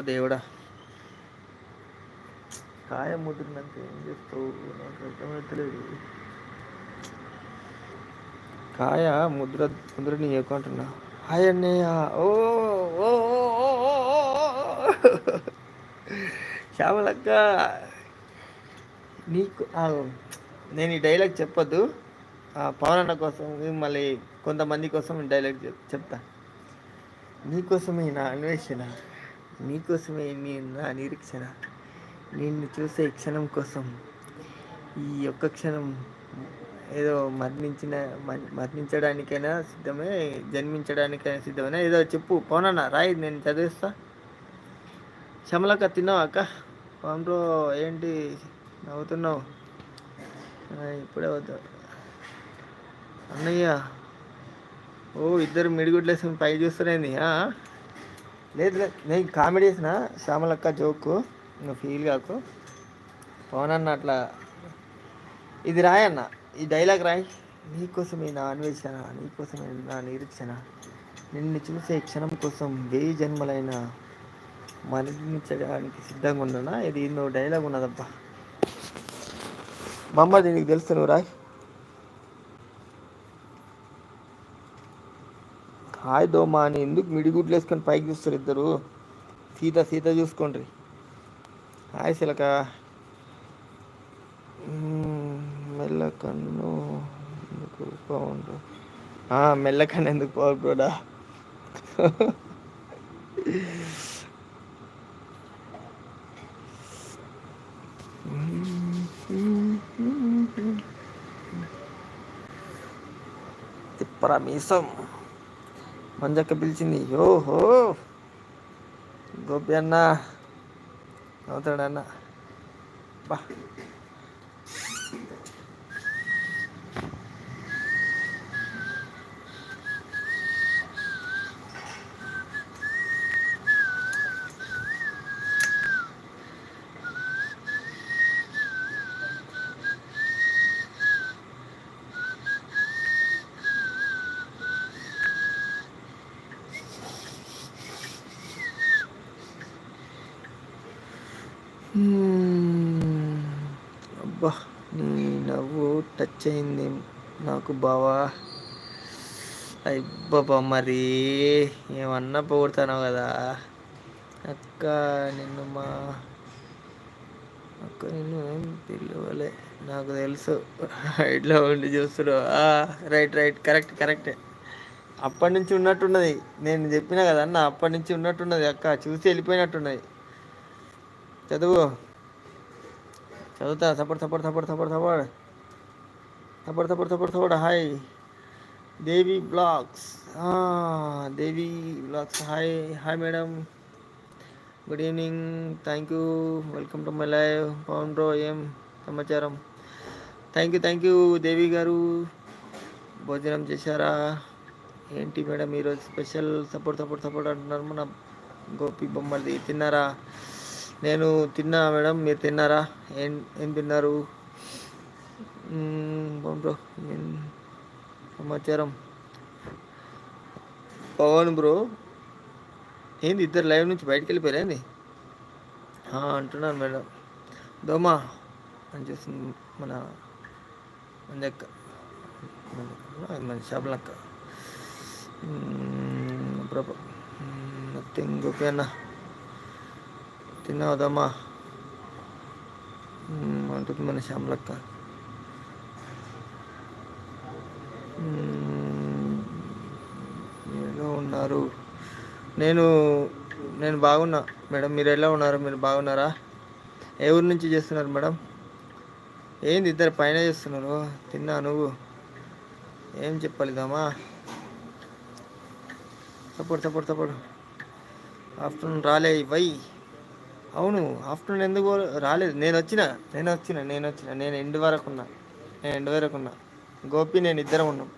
దేవుడా? కాయ ముద్రనంత ఏం చేస్తావు? నాకు అర్థమవుతలేదు. కాయ ముద్ర ముద్రని ఏకుంటున్నా హాయ్ అన్నయ్య. ఓ శ్యామలక్క నీకు నేను ఈ డైలాగ్ చెప్పొద్దు. ఆ, పవన్ అన్న కోసం మళ్ళీ కొంతమంది కోసం డైలాగ్ చెప్- చెప్తా. నీకోసమే నా అన్వేషణ? నీకోసమే నీ నా నిరీక్షణ. నిన్ను చూసే క్షణం కోసం. ఈ ఒక్క క్షణం ఏదో మరణించిన మరణించడానికైనా సిద్ధమే జన్మించడానికైనా సిద్ధమైనా? ఏదో చెప్పు పోనన్నా రాయి నేను చదివిస్తా. శమలక్క తిన్నావాక అక్క? ఏంటి నవ్వుతున్నావు? ఇప్పుడే అవుతావు అన్నయ్య ఓ ఇద్దరు మిడిగుడ్లు పై చూస్తున్నాయి లేదు లేదు. నేను కామెడీ చేసిన. శ్యామలక్క జోకు. నువ్వు ఫీల్ కాకు. పవన్ అన్న అట్లా. ఇది రాయన్న ఈ డైలాగ్ రాయి. నీకోసమే నా అన్వేషణ నీకోసమే నా నిరీక్షణ. నిన్ను చూసే క్షణం కోసం వెయ్యి జన్మలైన మరణించడానికి సిద్ధంగా ఉన్నానా? ఇది నువ్వు డైలాగ్ ఉన్నదబ్బా. మమ్మ నీకు తెలుసు నువ్వు రాయ్. హాయ్ దోమా అని ఎందుకు మిడిగుడ్లు వేసుకొని పైకి చూస్తారు ఇద్దరు? సీత సీత చూసుకోండి. హాయ్ శిలక. మ్మ్, మెల్లకన్ను ఎందుకు బాగుండు? మెల్లకన్ను ఎందుకు బాగుంటుందా తిప్పరా మీసం? మంజక్క పిలిచింది. ఓహో గోపి అన్న. అవుతాడన్న బా. అబ్బా నీ నవ్వు టచ్ అయింది. నాకు బావా. అయ్యబ్బా మరి ఏమన్నా పొగుడుతాను కదా. అక్క నిన్ను మా అక్క నిన్ను ఏం పిలవలే. నాకు తెలుసు. ఇట్లా ఉండి చూస్తున్నావు రైట్ రైట్. కరెక్ట్ కరెక్టే. అప్పటి నుంచి ఉన్నట్టున్నది. నేను చెప్పిన కదా అన్న అప్పటి నుంచి ఉన్నట్టున్నది అక్క. చూసి వెళ్ళిపోయినట్టున్నది. చదువు చదువుతా support support support support support support support support support hi Devi blogs Devi blogs hi hi madam good evening thank you welcome to my live Pawan bro ఏం సమాచారం thank you thank you Devi garu భోజనం చేశారా ఏంటి madam ఈరోజు special support support support అంటున్నారు మన గోపి బొమ్మది తిన్నారా నేను తిన్నా మేడం. మీరు తిన్నారా? ఏం ఏం తిన్నారు? బ్రో. సమాచారం? పవన్ బ్రో. ఏంది ఇద్దరు లైవ్ నుంచి బయటకు వెళ్ళిపోయారేంది అంటున్నాను మేడం. దోమా అని చూస్తుంది మన మంజక్క. మన- షాపులక్క నథింగ్ ఓకే అన్న. తిన్నావు అంటుంది మన శ్యామలక్క. ఎలా ఉన్నారు. నేను నేను బాగున్నా. మేడం మీరు ఎలా ఉన్నారు? మీరు బాగున్నారా? ఏ ఊరు నుంచి చేస్తున్నారు మేడం? ఏంది ఇద్దరు పైన చేస్తున్నారు? తిన్నా నువ్వు. ఏం చెప్పాలి దమ్మా సపోర్ట్ సపోర్ట్ సపోర్ట్ ఆఫ్టర్నూన్ రాలే వై. అవును ఆఫ్టర్నూన్ ఎందుకు రాలేదు. నేను వచ్చిన నేను వచ్చిన నేను వచ్చిన. నేను ఎండు వరకు ఉన్నా. నేను ఎండు వరకు ఉన్నా. గోపి నేను ఇద్దరం ఉన్నాం.